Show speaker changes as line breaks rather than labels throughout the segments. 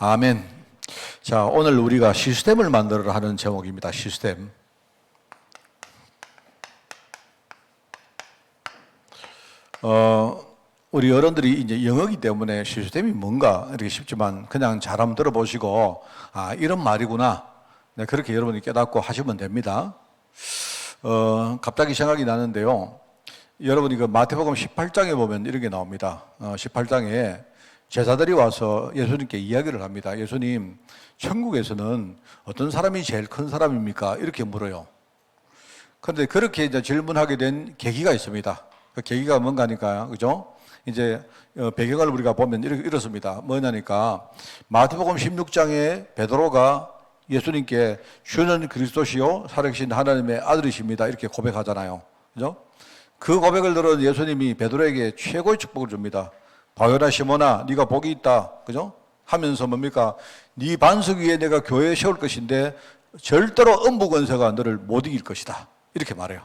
아멘. 자, 오늘 우리가 시스템을 만들어 하는 제목입니다. 시스템. 어, 우리 어른들이 이제 영어기 때문에 시스템이 뭔가 이렇게 쉽지만 그냥 잘 한번 들어보시고 아, 이런 말이구나. 네, 그렇게 여러분이 깨닫고 하시면 됩니다. 어, 갑자기 생각이 나는데요. 여러분이 그 마태복음 18장에 보면 이런 게 나옵니다. 어, 18장에 제자들이 와서 예수님께 이야기를 합니다. 예수님, 천국에서는 어떤 사람이 제일 큰 사람입니까? 이렇게 물어요. 그런데 그렇게 이제 질문하게 된 계기가 있습니다. 그 계기가 뭔가 하니까, 그죠? 이제 어, 배경을 우리가 보면 이렇- 이렇습니다. 뭐냐니까, 마태복음 16장에 베드로가 예수님께 주는 그리스도시요 살아계신 하나님의 아들이십니다. 이렇게 고백하잖아요. 그죠? 그 고백을 들은 예수님이 베드로에게 최고의 축복을 줍니다. 바요나 시모나 네가 복이 있다. 그죠? 하면서 뭡니까? 네 반석 위에 내가 교회 세울 것인데 절대로 음부 권세가 너를 못 이길 것이다. 이렇게 말해요.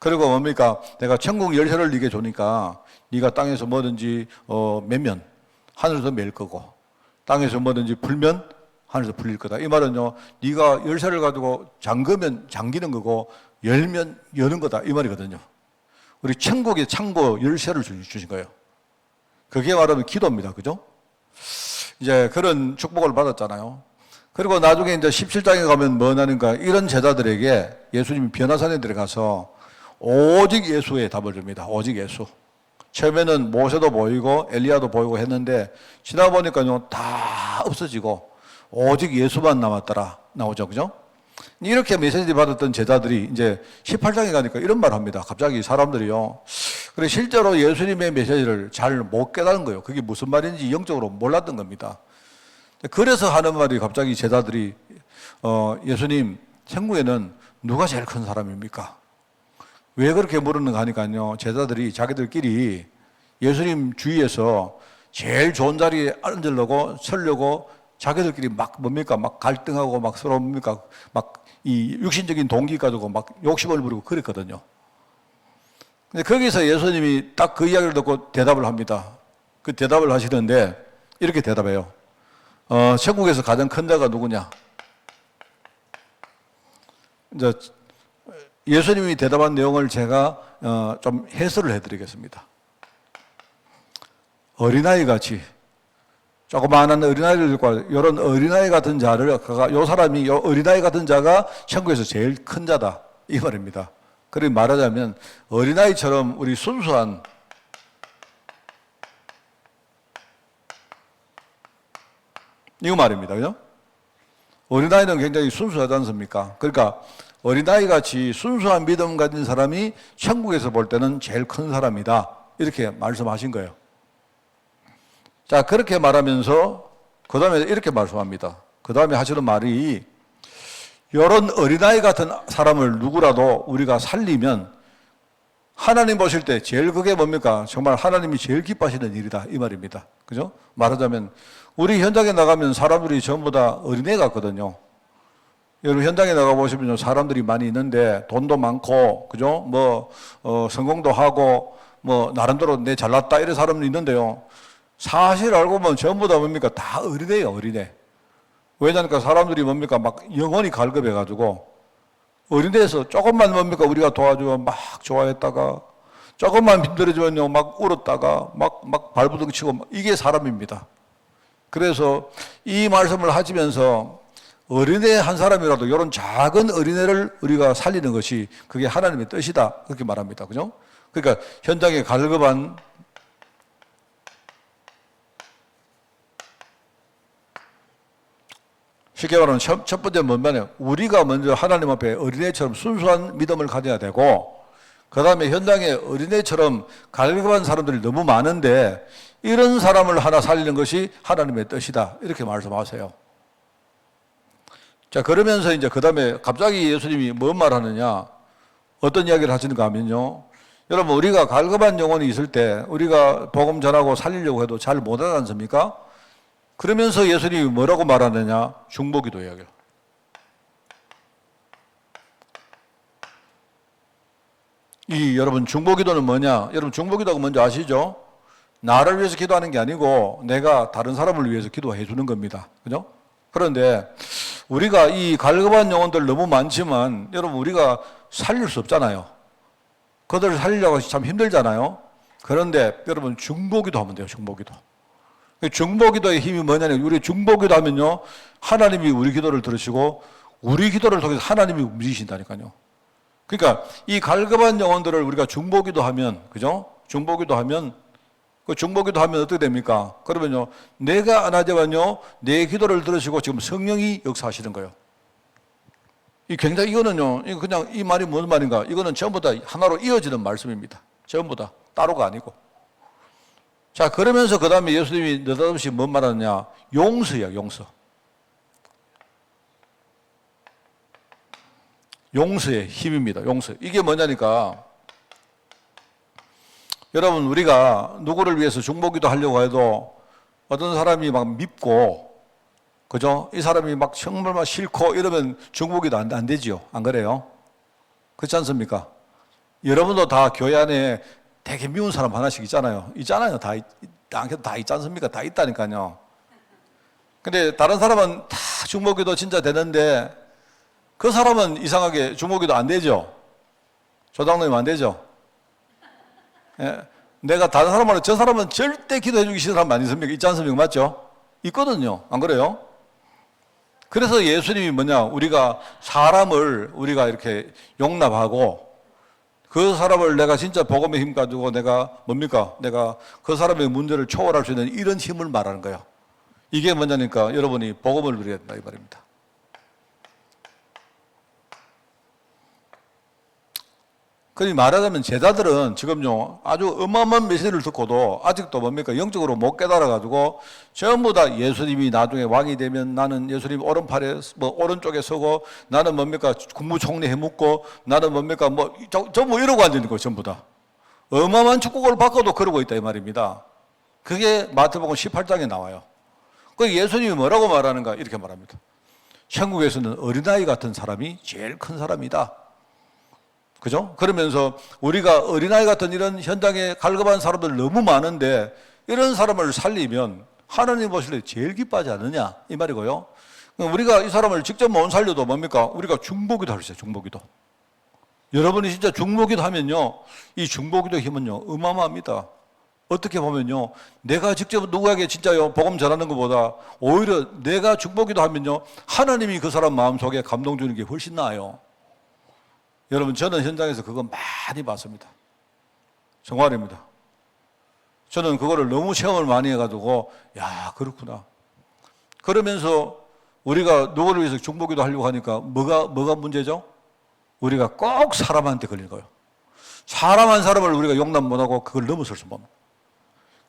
그리고 뭡니까? 내가 천국 열쇠를 네게 주니까 네가 땅에서 뭐든지 어, 매면 하늘에서 맬 거고 땅에서 뭐든지 풀면 하늘에서 풀릴 거다. 이 말은요. 네가 열쇠를 가지고 잠그면 잠기는 거고 열면 여는 거다. 이 말이거든요. 우리 천국의 창고 열쇠를 주- 주신 거예요. 그게 말하면 기도입니다. 그죠? 이제 그런 축복을 받았잖아요. 그리고 나중에 이제 17장에 가면 뭐냐는가 이런 제자들에게 예수님이 변화산에 들어가서 오직 예수의 답을 줍니다. 오직 예수. 처음에는 모세도 보이고 엘리야도 보이고 했는데 지나 보니까요 다 없어지고 오직 예수만 남았더라 나오죠. 그죠? 이렇게 메시지 받았던 제자들이 이제 18장에 가니까 이런 말 합니다. 갑자기 사람들이요. 그래, 실제로 예수님의 메시지를 잘 못 깨달은 거예요. 그게 무슨 말인지 영적으로 몰랐던 겁니다. 그래서 하는 말이 갑자기 제자들이, 어, 예수님, 천국에는 누가 제일 큰 사람입니까? 왜 그렇게 물었는가 하니까요. 제자들이 자기들끼리 예수님 주위에서 제일 좋은 자리에 앉으려고 서려고 자기들끼리 막 뭡니까? 막 갈등하고 막 서로 뭡니까? 막 이 육신적인 동기 가지고 막 욕심을 부리고 그랬거든요. 거기서 예수님이 딱 그 이야기를 듣고 대답을 합니다. 그 대답을 하시는데 이렇게 대답해요. 어, 천국에서 가장 큰 자가 누구냐? 이제 예수님이 대답한 내용을 제가 어, 좀 해설을 해드리겠습니다. 어린아이 같이 조그마한 어린아이들과 이런 어린아이 같은 자를 요 사람이 요 어린아이 같은 자가 천국에서 제일 큰 자다 이 말입니다. 그리 말하자면 어린아이처럼 우리 순수한 이거 말입니다. 그죠? 어린아이는 굉장히 순수하지 않습니까? 그러니까 어린아이 같이 순수한 믿음 가진 사람이 천국에서 볼 때는 제일 큰 사람이다. 이렇게 말씀하신 거예요. 자, 그렇게 말하면서 그 다음에 이렇게 말씀합니다. 그 다음에 하시는 말이 이런 어린아이 같은 사람을 누구라도 우리가 살리면 하나님 보실 때 제일 그게 뭡니까? 정말 하나님이 제일 기뻐하시는 일이다. 이 말입니다. 그죠? 말하자면 우리 현장에 나가면 사람들이 전부 다 어린애 같거든요. 여러분 현장에 나가 보시면 사람들이 많이 있는데 돈도 많고 그죠? 뭐 어, 성공도 하고 뭐 나름대로 내 잘났다 이런 사람도 있는데요. 사실 알고 보면 전부 다 뭡니까? 다 어린애예요, 어린애. 왜냐니까 사람들이 뭡니까? 막 영혼이 갈급해가지고 어린애에서 조금만 뭡니까? 우리가 도와주면 막 좋아했다가 조금만 빈들어주면요, 막 울었다가 막, 막 발부둥 치고 막 이게 사람입니다. 그래서 이 말씀을 하시면서 어린애 한 사람이라도 이런 작은 어린애를 우리가 살리는 것이 그게 하나님의 뜻이다. 그렇게 말합니다. 그죠? 그러니까 현장에 갈급한 쉽게 말하면 첫, 첫 번째 뭔말이에요 우리가 먼저 하나님 앞에 어린애처럼 순수한 믿음을 가져야 되고, 그 다음에 현장에 어린애처럼 갈급한 사람들이 너무 많은데, 이런 사람을 하나 살리는 것이 하나님의 뜻이다. 이렇게 말씀하세요. 자, 그러면서 이제 그 다음에 갑자기 예수님이 뭔 말 하느냐, 어떤 이야기를 하시는가 하면요. 여러분, 우리가 갈급한 영혼이 있을 때, 우리가 복음 전하고 살리려고 해도 잘 못하지 않습니까? 그러면서 예수님이 뭐라고 말하느냐? 중보기도 이야기요. 이 여러분 중보기도는 뭐냐? 여러분 중보기도가 뭔지 아시죠? 나를 위해서 기도하는 게 아니고 내가 다른 사람을 위해서 기도해 주는 겁니다. 그죠? 그런데 우리가 이 갈급한 영혼들 너무 많지만 여러분 우리가 살릴 수 없잖아요. 그들을 살리려고 참 힘들잖아요. 그런데 여러분 중보기도 하면 돼요. 중보기도. 중보기도의 힘이 뭐냐면 우리 중보기도 하면요. 하나님이 우리 기도를 들으시고 우리 기도를 통해서 하나님이 움직이신다니까요. 그러니까 이 갈급한 영혼들을 우리가 중보기도 하면 그죠? 중보기도 하면 그 중보기도 하면 어떻게 됩니까? 그러면요. 내가 안 하지만요. 내 기도를 들으시고 지금 성령이 역사하시는 거예요. 이 굉장히 이거는요. 이거 그냥 이 말이 무슨 말인가? 이거는 전부 다 하나로 이어지는 말씀입니다. 전부 다 따로가 아니고. 자, 그러면서 그 다음에 예수님이 느닷없이 뭔 말하느냐? 용서야, 용서. 용서의 힘입니다. 용서. 이게 뭐냐니까 여러분 우리가 누구를 위해서 중보기도 하려고 해도 어떤 사람이 막 밉고 그죠? 이 사람이 막 정말 막 싫고 이러면 중보기도 안, 안 되지요. 안 그래요? 그렇지 않습니까? 여러분도 다 교회 안에 되게 미운 사람 하나씩 있잖아요. 있잖아요. 다, 있, 다 있지 않습니까? 다 있다니까요. 근데 다른 사람은 다 중보기도 진짜 되는데 그 사람은 이상하게 주목이도 안 되죠. 조당님안 되죠. 예. 내가 다른 사람한테 저 사람은 절대 기도해 주기 싫은 사람 많이 있습니까? 있지 않습니까? 맞죠? 있거든요. 안 그래요? 그래서 예수님이 뭐냐? 우리가 사람을 우리가 이렇게 용납하고 그 사람을 내가 진짜 복음의 힘 가지고 내가 뭡니까? 내가 그 사람의 문제를 초월할 수 있는 이런 힘을 말하는 거예요. 이게 뭐냐니까 여러분이 복음을 누려야 된다 이 말입니다. 그니 말하자면 제자들은 지금요 아주 어마어마한 메시지를 듣고도 아직도 뭡니까 영적으로 못 깨달아가지고 전부 다 예수님이 나중에 왕이 되면 나는 예수님 오른팔에 뭐 오른쪽에 서고 나는 뭡니까 국무총리 해묻고 나는 뭡니까 뭐 전부 이러고 앉아 있는 거 전부 다 어마어마한 축복을 받고도 그러고 있다 이 말입니다. 그게 마태복음 18장에 나와요. 그 예수님이 뭐라고 말하는가 이렇게 말합니다. 천국에서는 어린아이 같은 사람이 제일 큰 사람이다. 그죠? 그러면서 우리가 어린아이 같은 이런 현장에 갈급한 사람들 너무 많은데 이런 사람을 살리면 하나님 보실 때 제일 기뻐하지 않느냐 이 말이고요. 우리가 이 사람을 직접 못 살려도 뭡니까? 우리가 중보기도 할 수 있어요. 중보기도. 여러분이 진짜 중보기도 하면요. 이 중보기도 힘은요. 어마어마합니다. 어떻게 보면요. 내가 직접 누구에게 진짜요. 복음 전하는 것보다 오히려 내가 중보기도 하면요. 하나님이 그 사람 마음속에 감동 주는 게 훨씬 나아요. 여러분 저는 현장에서 그거 많이 봤습니다. 정말입니다. 저는 그거를 너무 체험을 많이 해가지고 야 그렇구나. 그러면서 우리가 누구를 위해서 중보기도 하려고 하니까 뭐가 뭐가 문제죠? 우리가 꼭 사람한테 걸린 거예요. 사람 한 사람을 우리가 용납 못하고 그걸 넘어설 수 없는.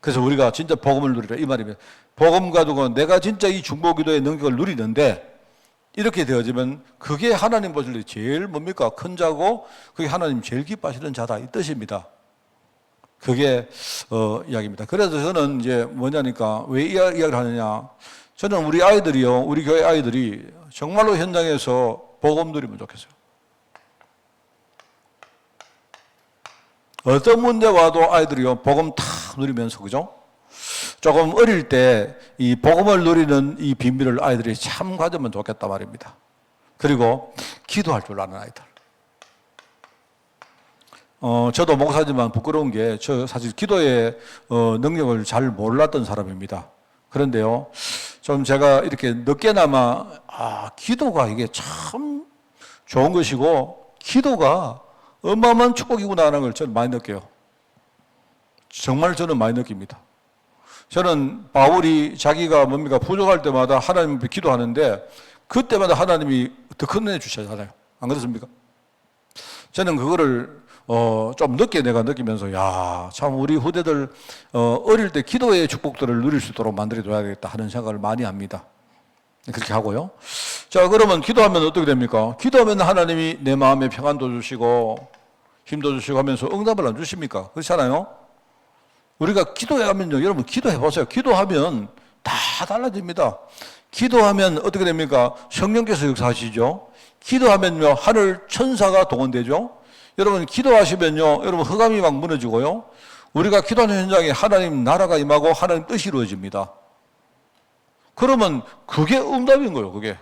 그래서 우리가 진짜 복음을 누리라 이 말입니다. 복음 가지고 내가 진짜 이 중보기도의 능력을 누리는데 이렇게 되어지면 그게 하나님 보실 때 제일 뭡니까? 큰 자고 그게 하나님 제일 기뻐하시는 자다 이 뜻입니다. 그게 어, 이야기입니다. 그래서 저는 이제 뭐냐니까 왜 이야기를 하느냐? 저는 우리 아이들이요, 우리 교회 아이들이 정말로 현장에서 복음 누리면 좋겠어요. 어떤 문제 와도 아이들이요 복음 탁 누리면서 그죠? 조금 어릴 때 이 복음을 누리는 이 비밀을 아이들이 참 가지면 좋겠다 말입니다. 그리고 기도할 줄 아는 아이들. 어, 저도 목사지만 부끄러운 게, 저 사실 기도의 어, 능력을 잘 몰랐던 사람입니다. 그런데요, 좀 제가 이렇게 늦게나마, 아, 기도가 이게 참 좋은 것이고, 기도가 어마어마한 축복이구나 하는 걸 저는 많이 느껴요. 정말 저는 많이 느낍니다. 저는 바울이 자기가 뭡니까 부족할 때마다 하나님 앞에 기도하는데 그때마다 하나님이 더큰 은혜 주시잖아요. 안 그렇습니까? 저는 그거를 어, 좀 늦게 내가 느끼면서 야, 참 우리 후대들 어, 어릴 때 기도의 축복들을 누릴 수 있도록 만들어 둬야겠다 하는 생각을 많이 합니다. 그렇게 하고요. 자, 그러면 기도하면 어떻게 됩니까? 기도하면 하나님이 내 마음에 평안도 주시고 힘도 주시고 하면서 응답을 안 주십니까? 그렇잖아요? 우리가 기도하면요, 여러분 기도해 보세요. 기도하면 다 달라집니다. 기도하면 어떻게 됩니까? 성령께서 역사하시죠. 기도하면요, 하늘 천사가 동원되죠. 여러분 기도하시면요, 여러분 흑암이 막 무너지고요. 우리가 기도하는 현장에 하나님 나라가 임하고 하나님 뜻이 이루어집니다. 그러면 그게 응답인 거예요, 그게.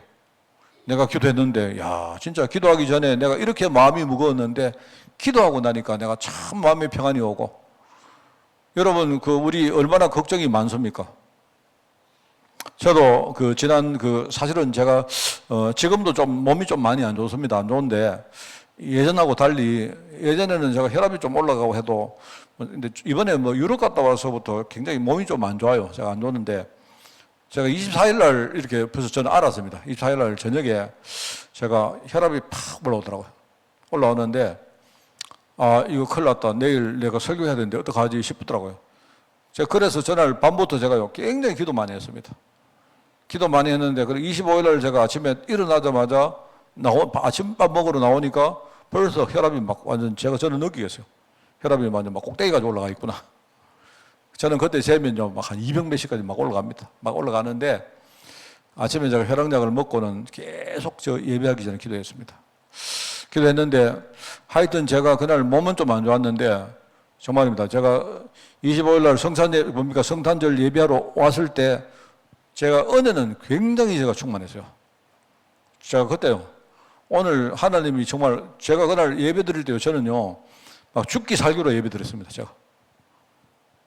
내가 기도했는데, 야, 진짜 기도하기 전에 내가 이렇게 마음이 무거웠는데, 기도하고 나니까 내가 참 마음의 평안이 오고, 여러분, 그, 우리 얼마나 걱정이 많습니까? 저도 그, 지난 그, 사실은 제가, 어, 지금도 좀 몸이 좀 많이 안 좋습니다. 안 좋은데, 예전하고 달리, 예전에는 제가 혈압이 좀 올라가고 해도, 뭐 근데 이번에 뭐 유럽 갔다 와서부터 굉장히 몸이 좀 안 좋아요. 제가 안 좋는데, 제가 24일 날 이렇게 벌써 저는 알았습니다. 24일 날 저녁에 제가 혈압이 팍 올라오더라고요. 올라오는데, 아, 이거 큰일 났다. 내일 내가 설교해야 되는데 어떡하지 싶더라고요. 제가 그래서 전날 밤부터 제가 굉장히 기도 많이 했습니다. 기도 많이 했는데, 그리고 25일 날 제가 아침에 일어나자마자 나오, 아침밥 먹으러 나오니까 벌써 혈압이 막 완전 제가 저는 느끼겠어요. 혈압이 완전 막 꼭대기까지 올라가 있구나. 저는 그때 재면요, 막 한 200 몇시까지 막 올라갑니다. 막 올라가는데 아침에 제가 혈압약을 먹고는 계속 저 예배하기 전에 기도했습니다. 기도 했는데 하여튼 제가 그날 몸은 좀 안 좋았는데 정말입니다. 제가 25일 날 성탄 예 뭡니까 성탄절 예배하러 왔을 때 제가 은혜는 굉장히 제가 충만했어요. 제가 그때요. 오늘 하나님이 정말 제가 그날 예배 드릴 때요. 저는요. 막 죽기 살기로 예배 드렸습니다. 제가.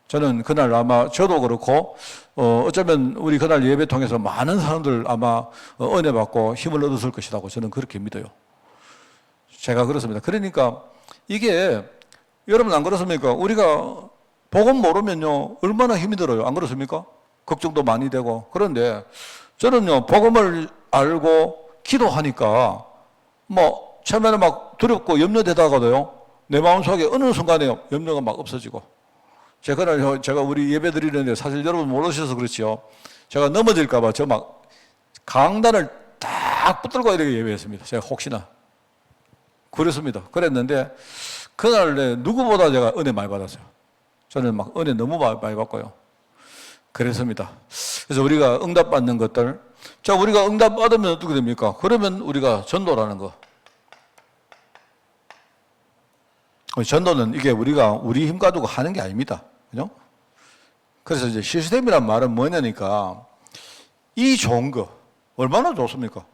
저는 그날 아마 저도 그렇고 어 어쩌면 우리 그날 예배 통해서 많은 사람들 아마 어, 은혜 받고 힘을 얻었을 것이라고 저는 그렇게 믿어요. 제가 그렇습니다. 그러니까 이게 여러분 안 그렇습니까? 우리가 복음 모르면요 얼마나 힘이 들어요. 안 그렇습니까? 걱정도 많이 되고 그런데 저는요 복음을 알고 기도하니까 뭐 처음에는 막 두렵고 염려되다가도요 내 마음속에 어느 순간에 염려가 막 없어지고 제가 그날 제가 우리 예배 드리는데 사실 여러분 모르셔서 그렇지요. 제가 넘어질까봐 저 막 강단을 딱 붙들고 이렇게 예배했습니다. 제가 혹시나. 그랬습니다. 그랬는데 그날 내 누구보다 제가 은혜 많이 받았어요. 저는 막 은혜 너무 많이 받고요. 그랬습니다. 그래서 우리가 응답받는 것들. 자, 우리가 응답받으면 어떻게 됩니까? 그러면 우리가 전도라는 거. 전도는 이게 우리가 우리 힘 가지고 하는 게 아닙니다. 그죠? 그래서 이제 시스템이란 말은 뭐냐니까 이 좋은 거 얼마나 좋습니까?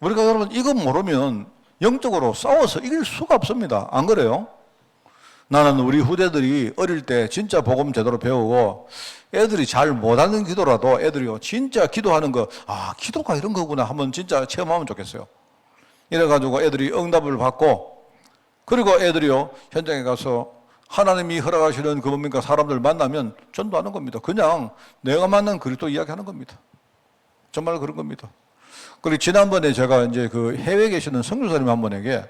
우리가 여러분 이거 모르면 영적으로 싸워서 이길 수가 없습니다. 안 그래요? 나는 우리 후대들이 어릴 때 진짜 복음 제대로 배우고 애들이 잘 못하는 기도라도 애들이요 진짜 기도하는 거 아 기도가 이런 거구나 하면 진짜 체험하면 좋겠어요. 이래가지고 애들이 응답을 받고 그리고 애들이요 현장에 가서 하나님이 허락하시는 그 뭡니까 사람들 만나면 전도하는 겁니다. 그냥 내가 만난 그리스도 이야기하는 겁니다. 정말 그런 겁니다. 그리고 지난번에 제가 이제 그 해외에 계시는 성교사님 한 분에게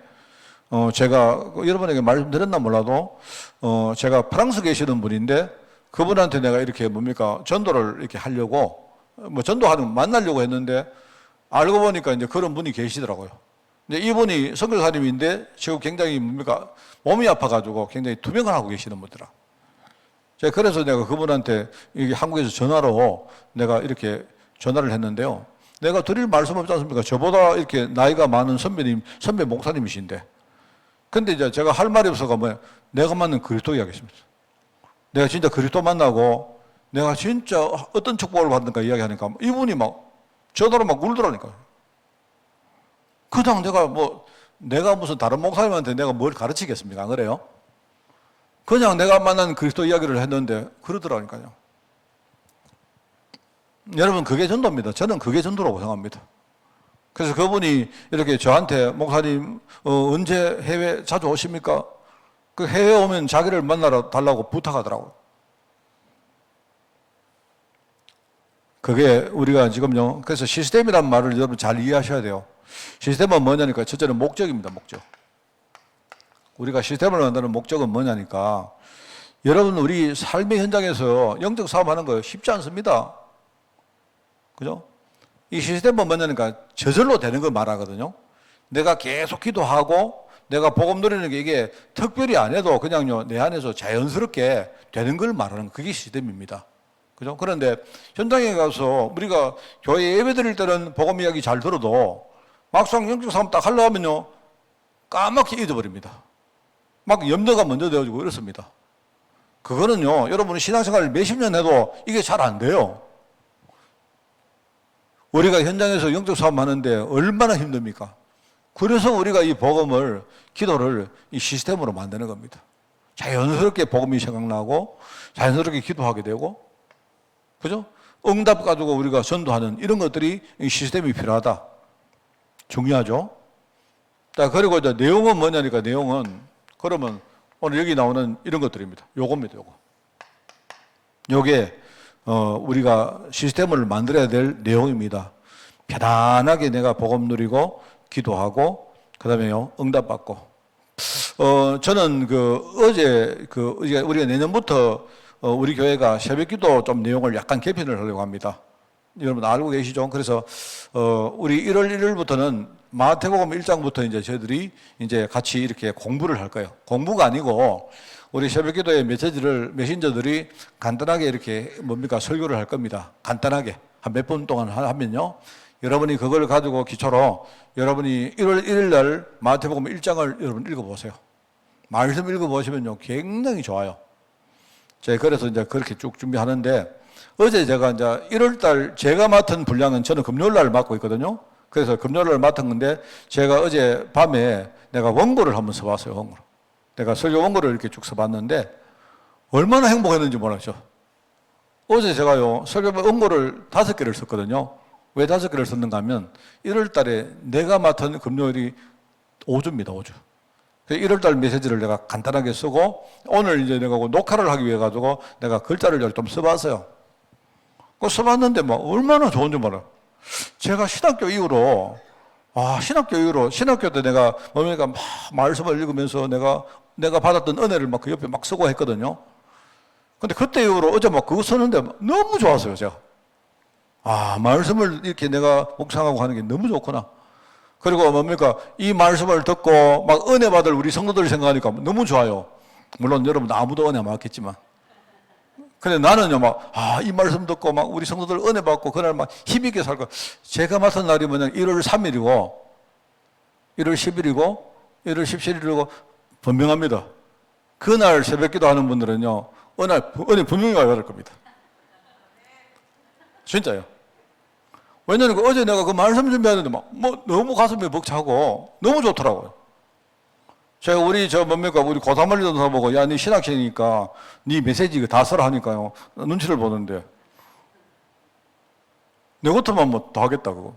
어 제가 여러분에게 말씀드렸나 몰라도 어 제가 프랑스 계시는 분인데 그분한테 내가 이렇게 뭡니까 전도를 이렇게 하려고 뭐 전도하는 만나려고 했는데 알고 보니까 이제 그런 분이 계시더라고요. 이제 이분이 성교사님인데 지금 굉장히 뭡니까 몸이 아파가지고 굉장히 투병을 하고 계시는 분이라. 제가 그래서 내가 그분한테 이게 한국에서 전화로 내가 이렇게 전화를 했는데요. 내가 드릴 말씀 없지 않습니까? 저보다 이렇게 나이가 많은 선배님, 선배 목사님이신데. 근데 이제 제가 할 말이 없어가 뭐야. 내가 만난 그리스도 이야기했습니다. 내가 진짜 그리스도 만나고 내가 진짜 어떤 축복을 받는가 이야기하니까 이분이 막 전화로 막 울더라니까요. 그냥 내가 뭐, 내가 무슨 다른 목사님한테 내가 뭘 가르치겠습니까? 안 그래요? 그냥 내가 만난 그리스도 이야기를 했는데 그러더라니까요. 여러분, 그게 전도입니다. 저는 그게 전도라고 생각합니다. 그래서 그분이 이렇게 저한테, 목사님, 어, 언제 해외 자주 오십니까? 그 해외 오면 자기를 만나러 달라고 부탁하더라고요. 그게 우리가 지금요, 그래서 시스템이란 말을 여러분 잘 이해하셔야 돼요. 시스템은 뭐냐니까 첫째는 목적입니다. 목적. 우리가 시스템을 만드는 목적은 뭐냐니까 여러분 우리 삶의 현장에서 영적 사업하는 거 쉽지 않습니다. 그죠? 이 시스템은 뭐냐니까 저절로 되는 걸 말하거든요. 내가 계속 기도하고 내가 복음 누리는 게 이게 특별히 안 해도 그냥요 내 안에서 자연스럽게 되는 걸 말하는 거 그게 시스템입니다. 그죠? 그런데 현장에 가서 우리가 교회 예배 드릴 때는 복음 이야기 잘 들어도 막상 영적 사업 딱 하려고 하면요. 까맣게 잊어버립니다. 막 염려가 먼저 되어지고 이렇습니다. 그거는요, 여러분이 신앙생활 몇십 년 해도 이게 잘 안 돼요. 우리가 현장에서 영적 사업 하는데 얼마나 힘듭니까? 그래서 우리가 이 복음을, 기도를 이 시스템으로 만드는 겁니다. 자연스럽게 복음이 생각나고, 자연스럽게 기도하게 되고, 그죠? 응답 가지고 우리가 전도하는 이런 것들이 이 시스템이 필요하다. 중요하죠? 자, 그리고 이제 내용은 뭐냐니까 내용은, 그러면 오늘 여기 나오는 이런 것들입니다. 요겁니다, 요거. 요게, 어, 우리가 시스템을 만들어야 될 내용입니다. 편안하게 내가 복음 누리고, 기도하고, 그 다음에요, 응답받고. 어, 저는 그, 어제, 그, 우리가 내년부터, 어, 우리 교회가 새벽 기도 좀 내용을 약간 개편을 하려고 합니다. 여러분 알고 계시죠? 그래서, 어, 우리 1월 1일부터는 마태복음 1장부터 이제 저희들이 이제 같이 이렇게 공부를 할 거예요. 공부가 아니고, 우리 새벽 기도의 메시지를, 메신저들이 간단하게 이렇게 뭡니까? 설교를 할 겁니다. 간단하게. 한 몇 분 동안 하- 하면요. 여러분이 그걸 가지고 기초로 여러분이 1월 1일 날 마태복음 1장을 여러분 읽어보세요. 말씀 읽어보시면요. 굉장히 좋아요. 제가 그래서 이제 그렇게 쭉 준비하는데 어제 제가 이제 1월 달 제가 맡은 분량은 저는 금요일 날 맡고 있거든요. 그래서 금요일 날 맡은 건데 제가 어제 밤에 내가 원고를 한번 써봤어요. 원고를. 내가 설교 원고를 이렇게 쭉 써봤는데 얼마나 행복했는지 몰라죠. 어제 제가요 설교 원고를 다섯 개를 썼거든요. 왜 다섯 개를 썼는가 하면 1월 달에 내가 맡은 금요일이 5주입니다. 5주. 1월 달 메시지를 내가 간단하게 쓰고 오늘 이제 내가 그 녹화를 하기 위해 가지고 내가 글자를 좀 써봤어요. 그 써봤는데 뭐 얼마나 좋은지 몰라. 제가 신학교 이후로 아 신학교 이후로 신학교 때 내가 뭡니까 막 말씀을 읽으면서 내가 내가 받았던 은혜를 막 그 옆에 막 쓰고 했거든요. 근데 그때 이후로 어제 막 그거 썼는데 너무 좋았어요 제가. 아 말씀을 이렇게 내가 묵상하고 하는 게 너무 좋구나. 그리고 뭡니까? 이 말씀을 듣고 막 은혜 받을 우리 성도들 생각하니까 너무 좋아요. 물론 여러분 아무도 은혜 안 받겠지만. 근데 나는요, 막, 아, 이 말씀 듣고 막 우리 성도들 은혜 받고 그날 막 힘있게 살고. 제가 맡은 날이 뭐냐, 1월 3일이고, 1월 10일이고, 1월 17일이고, 분명합니다. 그날 새벽 기도 하는 분들은요, 날 은혜 분명히 받을 겁니다. 진짜요. 왜냐면 그 어제 내가 그 말씀 준비하는데 막, 뭐, 너무 가슴이 벅차고, 너무 좋더라고요. 제가 우리 저 뭡니까, 우리 고사말리 전사 보고, 야, 니 신학생이니까, 니 메시지 다 써라 하니까요. 눈치를 보는데, 내 것들만 뭐 다 하겠다, 그거.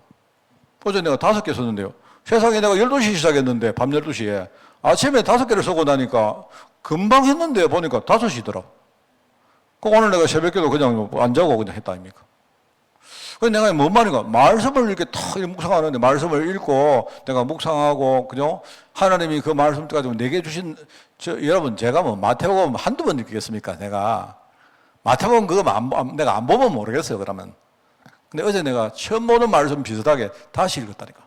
어제 내가 다섯 개 썼는데요. 세상에 내가 12시 시작했는데, 밤 12시에. 아침에 다섯 개를 쓰고 나니까, 금방 했는데 보니까 다섯 시더라. 그 오늘 내가 새벽에도 그냥 뭐안 자고 그냥 했다, 아닙니까? 그래서 내가 뭔 말인가? 말씀을 이렇게 탁 묵상하는데 말씀을 읽고 내가 묵상하고 그죠? 하나님이 그 말씀 가지고 내게 주신 저 여러분 제가 뭐 마태복음 한두 번 읽겠습니까? 내가 마태복음 그거 안, 안- 내가 안 보면 모르겠어요. 그러면 근데 어제 내가 처음 보는 말씀 비슷하게 다시 읽었다니까.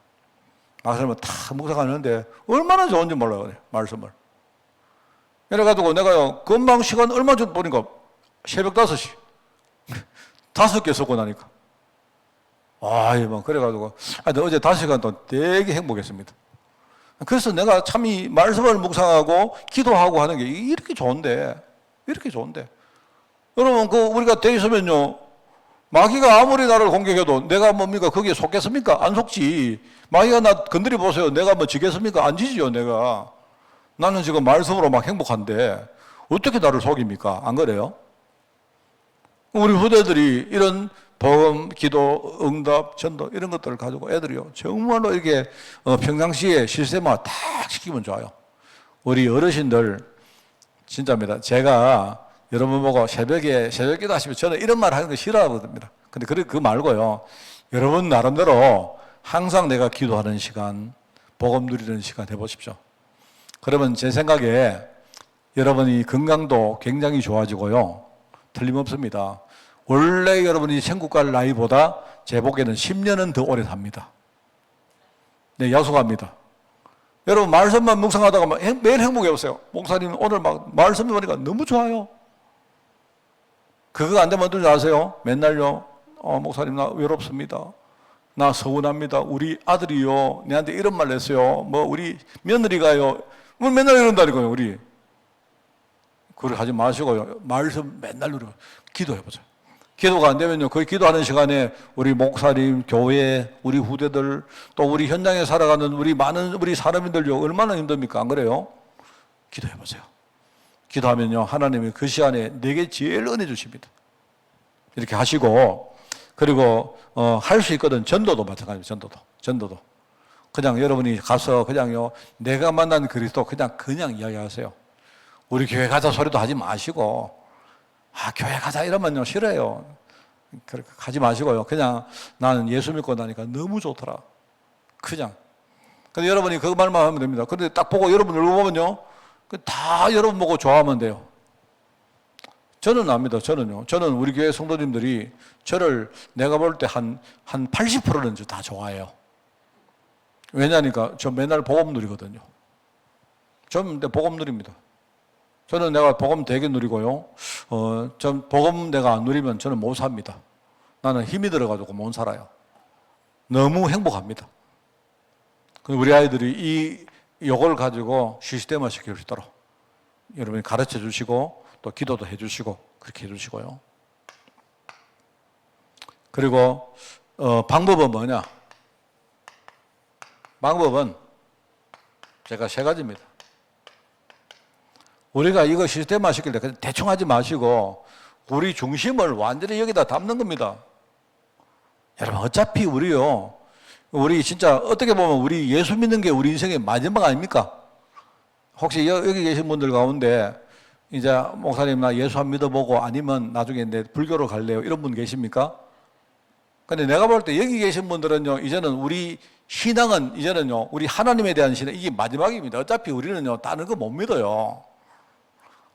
말씀을 탁 묵상하는데 얼마나 좋은지 몰라요. 말씀을. 이래가지고 내가요 금방 시간 얼마 전 보니까 새벽 5시 다섯 개 썼고 나니까. 아이, 뭐, 그래가지고. 하여튼 어제 다섯 시간 동안 되게 행복했습니다. 그래서 내가 참 이 말씀을 묵상하고 기도하고 하는 게 이렇게 좋은데, 이렇게 좋은데. 여러분, 그, 우리가 돼 있으면요, 마귀가 아무리 나를 공격해도 내가 뭡니까? 거기에 속겠습니까? 안 속지. 마귀가 나 건드려 보세요. 내가 뭐 지겠습니까? 안 지지요, 내가. 나는 지금 말씀으로 막 행복한데, 어떻게 나를 속입니까? 안 그래요? 우리 후대들이 이런 복음, 기도, 응답, 전도 이런 것들을 가지고 애들이요 정말로 이게 어, 평상시에 시스템화 탁 시키면 좋아요. 우리 어르신들 진짜입니다. 제가 여러분 보고 새벽에 새벽 기도 하시면 저는 이런 말 하는 거 싫어하거든요. 근데 그래 그 말고요. 여러분 나름대로 항상 내가 기도하는 시간, 복음 누리는 시간 해보십시오. 그러면 제 생각에 여러분이 건강도 굉장히 좋아지고요. 틀림없습니다. 원래 여러분이 천국 갈 나이보다 제 보기에는 10년은 더 오래 삽니다. 네, 약속합니다. 여러분, 말씀만 묵상하다가 매일 행복해 보세요. 목사님 오늘 막 말씀 보니까 너무 좋아요. 그거 안 되면 어떨 줄 아세요? 맨날요, 어, 목사님 나 외롭습니다. 나 서운합니다. 우리 아들이요, 내한테 이런 말 했어요. 뭐, 우리 며느리가요, 뭐 맨날 이런다니까요, 우리. 그렇게 하지 마시고요. 말씀 맨날 누리고 기도해보세요. 기도가 안 되면요. 그 기도하는 시간에 우리 목사님, 교회, 우리 후대들, 또 우리 현장에 살아가는 우리 많은 우리 사람들요. 얼마나 힘듭니까? 안 그래요? 기도해 보세요. 기도하면요. 하나님이 그 시간에 내게 제일 은혜 주십니다. 이렇게 하시고, 그리고, 어, 할 수 있거든. 전도도 마찬가지입니다. 전도도. 전도도. 그냥 여러분이 가서 그냥요. 내가 만난 그리스도 그냥, 그냥 이야기하세요. 우리 교회 가자 소리도 하지 마시고, 아, 교회 가자 이러면요, 싫어요. 그렇게 가지 마시고요. 그냥 나는 예수 믿고 나니까 너무 좋더라. 그냥. 근데 여러분이 그 말만 하면 됩니다. 근데 딱 보고 여러분 얼굴 보면요. 그다 여러분 보고 좋아하면 돼요. 저는 압니다. 저는요. 저는 우리 교회 성도님들이 저를 내가 볼 때 한, 한 80%는 다 좋아해요. 왜냐니까 저 맨날 복음 누리거든요. 저는 근데 복음 누립니다. 저는 내가 복음 되게 누리고요. 어, 전 복음 내가 안 누리면 저는 못 삽니다. 나는 힘이 들어가지고 못 살아요. 너무 행복합니다. 그 우리 아이들이 이 요걸 가지고 시스템화 시킬 수 있도록 여러분이 가르쳐 주시고 또 기도도 해 주시고 그렇게 해 주시고요. 그리고 어, 방법은 뭐냐? 방법은 제가 세 가지입니다. 우리가 이거 때 그냥 대충 하지 마시고 우리 중심을 완전히 여기다 담는 겁니다. 여러분 어차피 우리요 우리 진짜 어떻게 보면 우리 예수 믿는 게 우리 인생의 마지막 아닙니까? 혹시 여- 여기 계신 분들 가운데 이제 목사님 나 예수 안 믿어보고 아니면 나중에 내 불교로 갈래요 이런 분 계십니까? 근데 내가 볼 때 여기 계신 분들은요 이제는 우리 신앙은 이제는요 우리 하나님에 대한 신앙 이게 마지막입니다. 어차피 우리는요 다른 거 못 믿어요.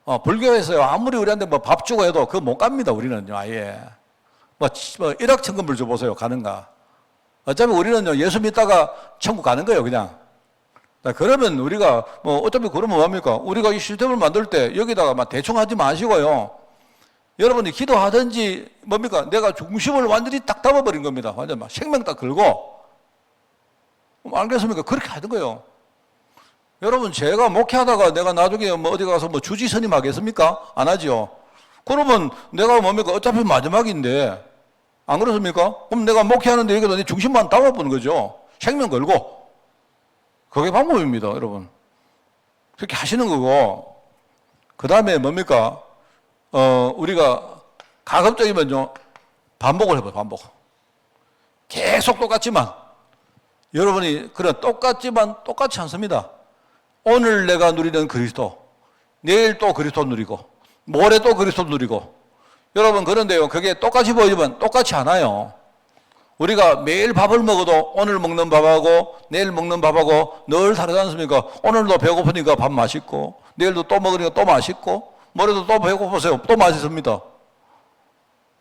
어, 불교에서요 아무리 우리한테 뭐 밥 주고 해도 그거 못 갑니다 우리는요 아예 뭐, 뭐 1억 천금을 줘보세요 가는가? 어차피 우리는요, 예수 믿다가 천국 가는 거예요, 그냥. 자, 그러면 우리가, 뭐, 어차피 그러면 뭐합니까? 우리가 이 시스템을 만들 때 여기다가 막 대충 하지 마시고요. 여러분이 기도하든지 뭡니까? 내가 중심을 완전히 딱 담아버린 겁니다. 완전 막 생명 딱 걸고. 뭐 알겠습니까? 그렇게 하는 거예요. 여러분, 제가 목회하다가 내가 나중에 뭐 어디 가서 뭐 주지 선임 하겠습니까? 안 하지요. 그러면 내가 뭡니까? 어차피 마지막인데, 안 그렇습니까? 그럼 내가 목회하는데 여기다 내 중심만 담아보는 거죠. 생명 걸고. 그게 방법입니다, 여러분. 그렇게 하시는 거고. 그 다음에 뭡니까? 어, 우리가 가급적이면요, 반복을 해봐요, 반복. 계속 똑같지만, 여러분이 그런 똑같지만 똑같지 않습니다. 오늘 내가 누리는 그리스도, 내일 또 그리스도 누리고, 모레 또 그리스도 누리고, 여러분 그런데요 그게 똑같이 보이지만 똑같이 않아요. 우리가 매일 밥을 먹어도 오늘 먹는 밥하고 내일 먹는 밥하고 늘 다르지 않습니까? 오늘도 배고프니까 밥 맛있고 내일도 또 먹으니까 또 맛있고 모레도 또 배고프세요. 또 맛있습니다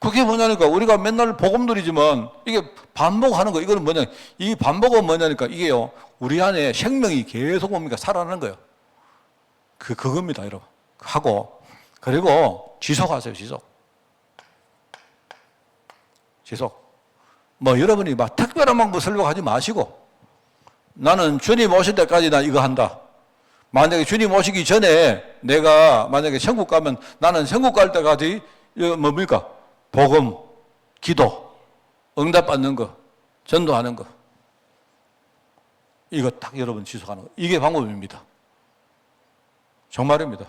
그게 뭐냐니까 우리가 맨날 복음 누리지만 이게 반복하는 거 이거는 뭐냐 이 반복은 뭐냐니까 이게요 우리 안에 생명이 계속 뭡니까 살아나는 거예요 그 그겁니다 여러분 하고 그리고 지속하세요 지속 지속. 뭐 여러분이 막 특별한 방법 설명하지 마시고 나는 주님 오실 때까지 나 이거 한다. 만약에 주님 오시기 전에 내가 만약에 천국 가면 나는 천국 갈 때까지 이거 뭡니까? 복음, 기도, 응답 받는 거, 전도하는 거. 이거 딱 여러분 지속하는 거. 이게 방법입니다. 정말입니다.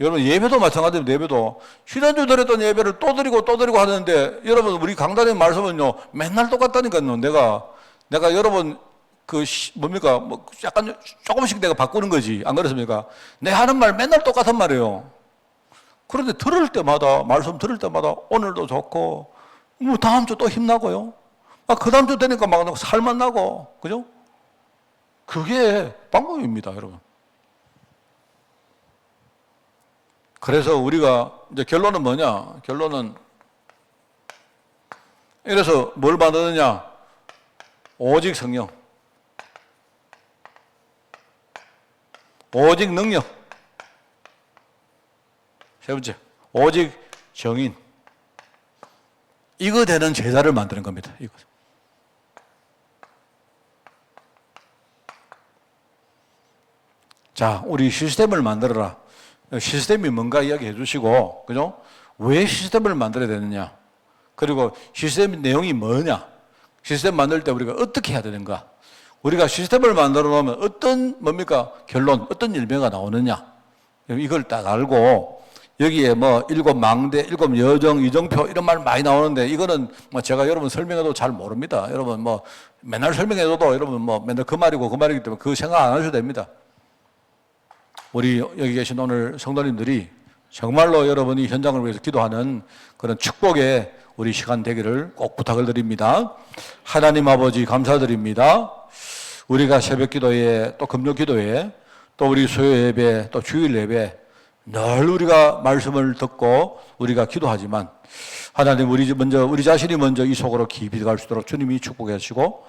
여러분 예배도 마찬가지입니다. 예배도 지난주 드렸던 예배를 또 드리고 또 드리고 하는데 여러분 우리 강단의 말씀은요 맨날 똑같다니까요. 내가 내가 여러분 그 시- 뭡니까 뭐 약간 조금씩 내가 바꾸는 거지 안 그렇습니까? 내 하는 말 맨날 똑같은 말이에요. 그런데 들을 때마다 말씀 들을 때마다 오늘도 좋고 뭐 다음 주 또 힘나고요. 아, 그 다음 주 되니까 막 살만 나고 그죠? 그게 방법입니다, 여러분. 그래서 우리가 이제 결론은 뭐냐? 결론은 이래서 뭘 받느냐? 오직 성령. 오직 능력. 세 번째, 오직 정인. 이거 되는 제자를 만드는 겁니다. 이거. 자, 우리 시스템을 만들어라. 시스템이 뭔가 이야기해 주시고, 그죠? 왜 시스템을 만들어야 되느냐? 그리고 시스템 내용이 뭐냐? 시스템 만들 때 우리가 어떻게 해야 되는가? 우리가 시스템을 만들어 놓으면 어떤 뭡니까? 결론, 어떤 열매가 나오느냐? 이걸 딱 알고 여기에 뭐 일곱 망대, 일곱 여정, 이정표 이런 말 많이 나오는데 이거는 뭐 제가 여러분 설명해도 잘 모릅니다. 여러분 뭐 맨날 설명해줘도 여러분 뭐 맨날 그 말이고 그 말이기 때문에 그 생각 안 하셔도 됩니다. 우리 여기 계신 오늘 성도님들이 정말로 여러분이 현장을 위해서 기도하는 그런 축복의 우리 시간 되기를 꼭 부탁을 드립니다. 하나님 아버지 감사드립니다. 우리가 새벽 기도에 또 금요 기도에 또 우리 수요 예배 또 주일 예배 늘 우리가 말씀을 듣고 우리가 기도하지만 하나님 우리 먼저 우리 자신이 먼저 이 속으로 깊이 들어갈 수 있도록 주님이 축복해 주시고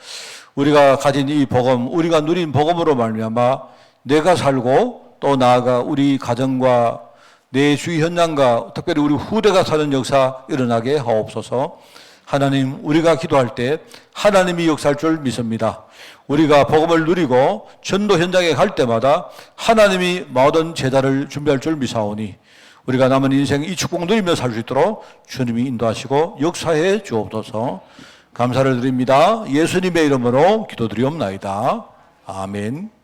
우리가 가진 이 복음 우리가 누린 복음으로 말미암아 내가 살고 또 나아가 우리 가정과 내 주위 현장과 특별히 우리 후대가 사는 역사 일어나게 하옵소서. 하나님, 우리가 기도할 때 하나님이 역사할 줄 믿습니다. 우리가 복음을 누리고 전도 현장에 갈 때마다 하나님이 모든 제자를 준비할 줄 믿사오니 우리가 남은 인생 이 축복 누리며 살 수 있도록 주님이 인도하시고 역사해 주옵소서. 감사를 드립니다. 예수님의 이름으로 기도드리옵나이다. 아멘.